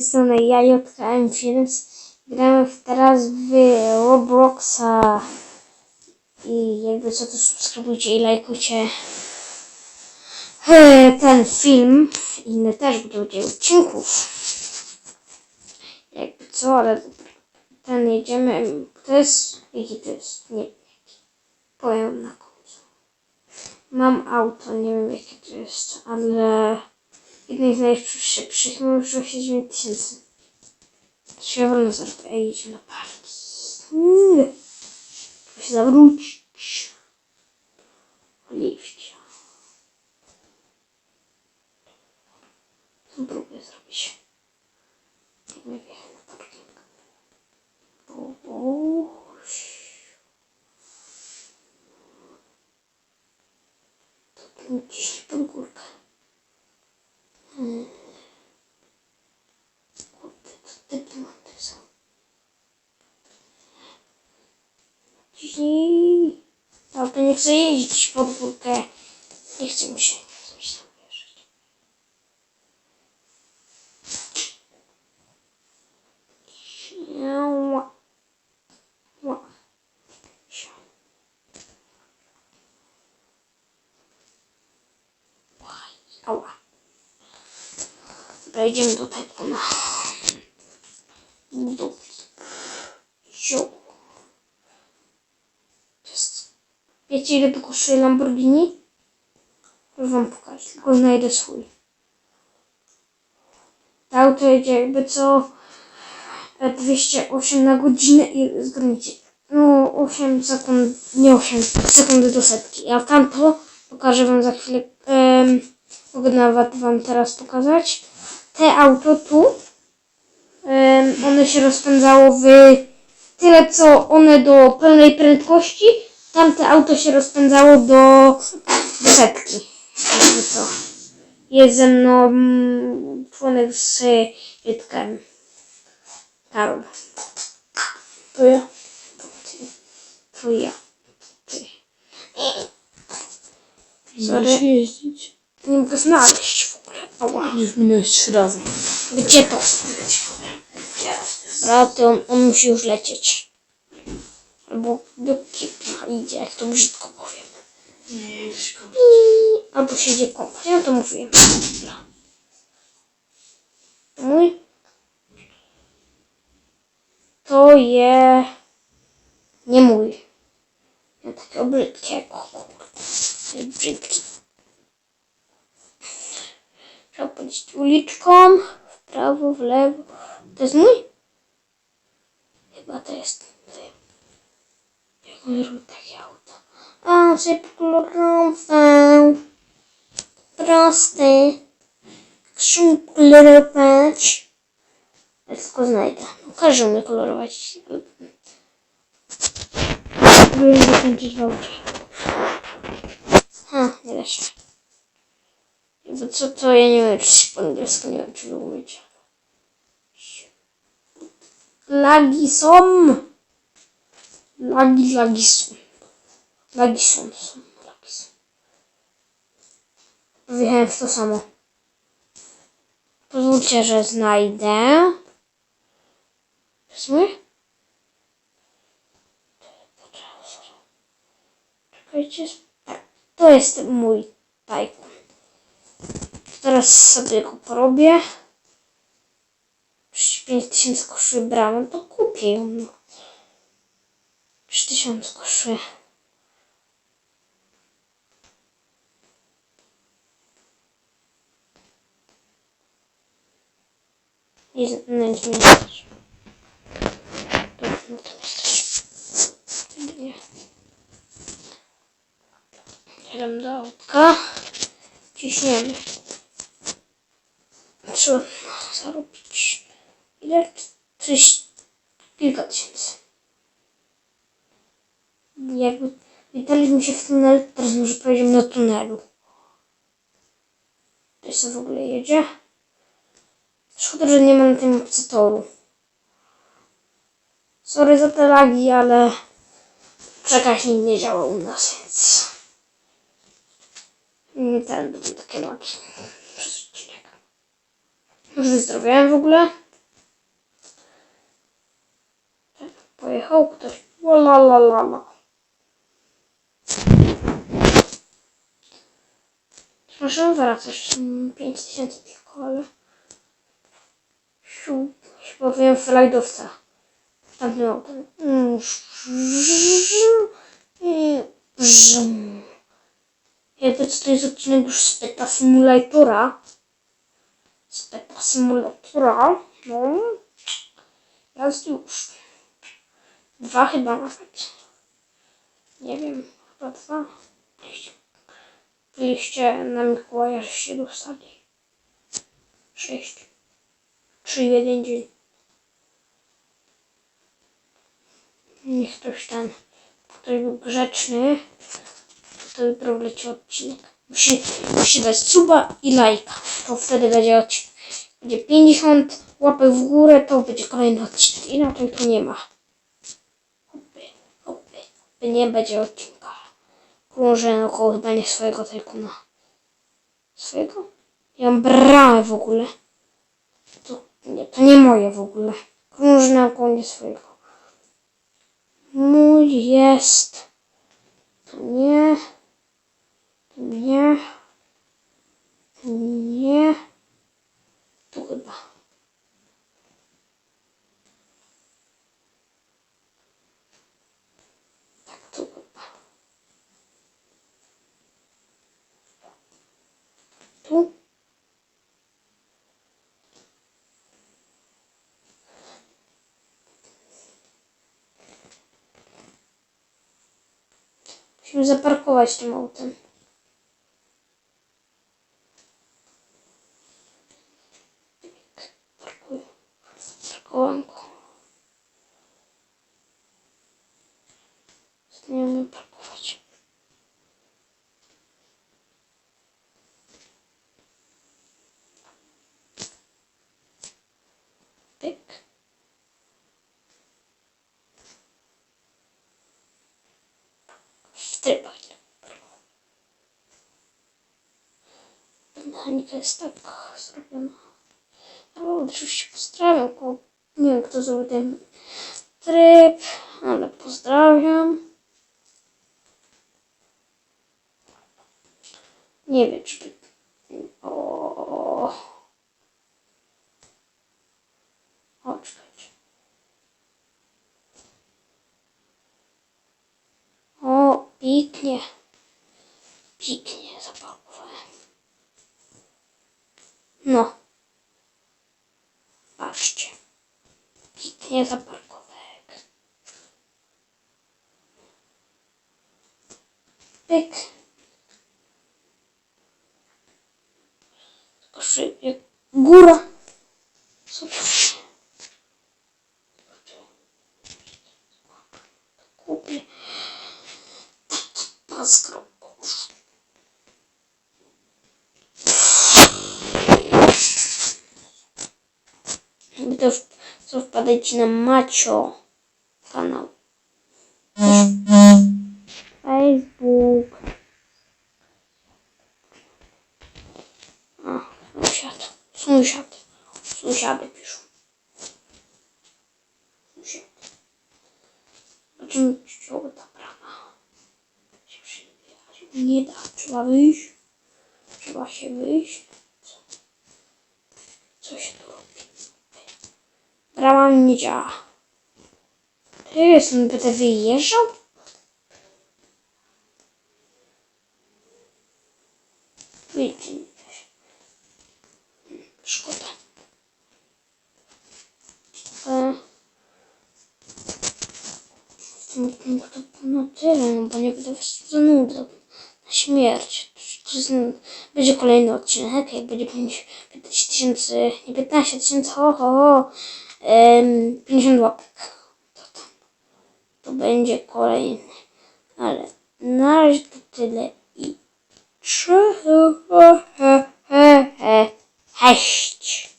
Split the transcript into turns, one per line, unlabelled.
strony ja JKM Films. Gramy teraz w Robloxa. I jakby co to subskrybujcie i lajkujcie e, ten film. Inny też, będzie odcinków. Jakby co, ale ten jedziemy. To jest. Jaki to jest? Nie wiem. Powiem na końcu. Mam auto, nie wiem jakie to jest, ale jednej z najszybszych mam już 89 tysięcy. Wolno zaraz. Ej, idzie na parki. Mm. Muszę się zawrócić. Liwcia. Próbuję zrobić. Nie wiem, na parking. Pod górkę. Hmm. Kurde, to te piloty są. Ciśnij. No to nie chcę jeździć pod górkę. Nie chce mi się. Wjeżdżać. Siała. Ła. Łaj. Ała. Dobra, idziemy do tego na Wiecie ile kosztuje Lamborghini? Już wam pokażę, tylko znajdę swój. To auto jedzie jakby co e, 208 na godzinę i zgadnijcie. No 8 sekund, nie 8 sekundy do setki. A tamto pokażę wam za chwilę. em, mogę nawet wam teraz pokazać. Te auto tu, em, one się rozpędzało w tyle co one do pełnej prędkości. Tamte auto się rozpędzało do, do setki. Jakby to. Jest ze mną mm, członek z Jitkiem. Karol.
To ja.
Ty. To ja. Ty.
Sorry.
Sorry.
jeździć.
Nie mogę znaleźć w ogóle. Ała.
Już minąłeś trzy razy.
Gdzie to? To on, on musi już lecieć. Albo do idzie, jak to brzydko powiem.
Nie, już
I- Albo się idzie kąpać. Ja to mówiłem. Dobra. To mój? To je... Nie mój. Ja takiego brzydkiego, kurde. To brzydki. Trzeba pójść uliczką. W prawo, w lewo. To jest mój? Chyba to jest mój. Robi takie auto? A, kolorowe. Prosty. Kolorować. Ja tylko znajdę. Każą mnie kolorować. Próbuję zakończyć wałkę. Ha, nie da się. Bo co to? Ja nie wiem, czy się po angielsku nie wiem, czy umiecie. Lagi są. Lagi, lagi są. Lagi są, są. Lagi są. Wjechałem w to samo. Pozwólcie, że znajdę. Mój? Czekajcie. Tak, to jest mój tajkun. Teraz sobie go porobię. 5000 kosztuje bramę, to kupię ją. No. 3000 kosztuje. Nie mnie też. Dobra, no to jesteś. Nie. Jeden do. Ciśniemy. jak witaliśmy się w tunelu, teraz już pojedziemy do tunelu. Ktoś co w ogóle jedzie? Szkoda, że nie ma na tym toru. Sorry za te lagi, ale przekaźnik nie działa u nas, więc nie ten będą takie lagi przez odcinek. Zrobiłem w ogóle? Tak, pojechał ktoś. La. Możemy wracać. 5000 tylko, ale... Siu, się powiem flajdowca. Tamtym autem. Mm, I. Jakby co to jest odcinek już z Peta Simulatora. Z Peta Simulatora. No. Raz już. Dwa chyba nawet. Nie wiem, chyba dwa. Byliście na Mikołaja, żeście dostali. Sześć. Trzy jeden dzień. Niech ktoś ten, ktoś był grzeczny, to jutro wleci odcinek. Musi, musi dać suba i lajka. To wtedy będzie odcinek. Będzie 50 łapek w górę, to będzie kolejny odcinek. Inaczej to nie ma. Hopy, hopy, hopy, nie będzie odcinka. Krążę naokoło chyba nie swojego tajkuna. Swojego? Ja mam bramę w ogóle. To nie, to nie moje w ogóle. Krążę naokoło nie swojego. Mój jest. Tu nie. Tu nie. Tu nie. Tu chyba. щоб запаркувати, мов там. W trybach. Jest tak zrobiona. Ale oczywiście pozdrawiam, bo nie wiem kto zrobił ten tryb, ale pozdrawiam. Nie wiem, czy by... O. O, czekajcie. O, pięknie. Pięknie zaparkowałem. No. Patrzcie. Pięknie zaparkowałem. Pyk. Tylko szybkie. Góra. Kupię. Wy też co wpadajcie na Macio kanał. Facebook. A, sąsiad. Sąsiad. Sąsiady piszą. Sąsiad. Zobaczymy, czy ta brama się przybierać. Nie da. Trzeba wyjść. Trzeba się wyjść. Co, co się mi nie działa. Ty jestem, będę wyjeżdżał? Się. Hmm, Szkoda. E, tym odcinku to było na tyle, no bo nie będę was zanudzał na śmierć. Jest, będzie kolejny odcinek, jak będzie 5 15 tysięcy, nie 15 tysięcy, ho, ho, ho, em, 50 łapek. To będzie kolejny. Ale na razie to tyle i cześć. Cześć.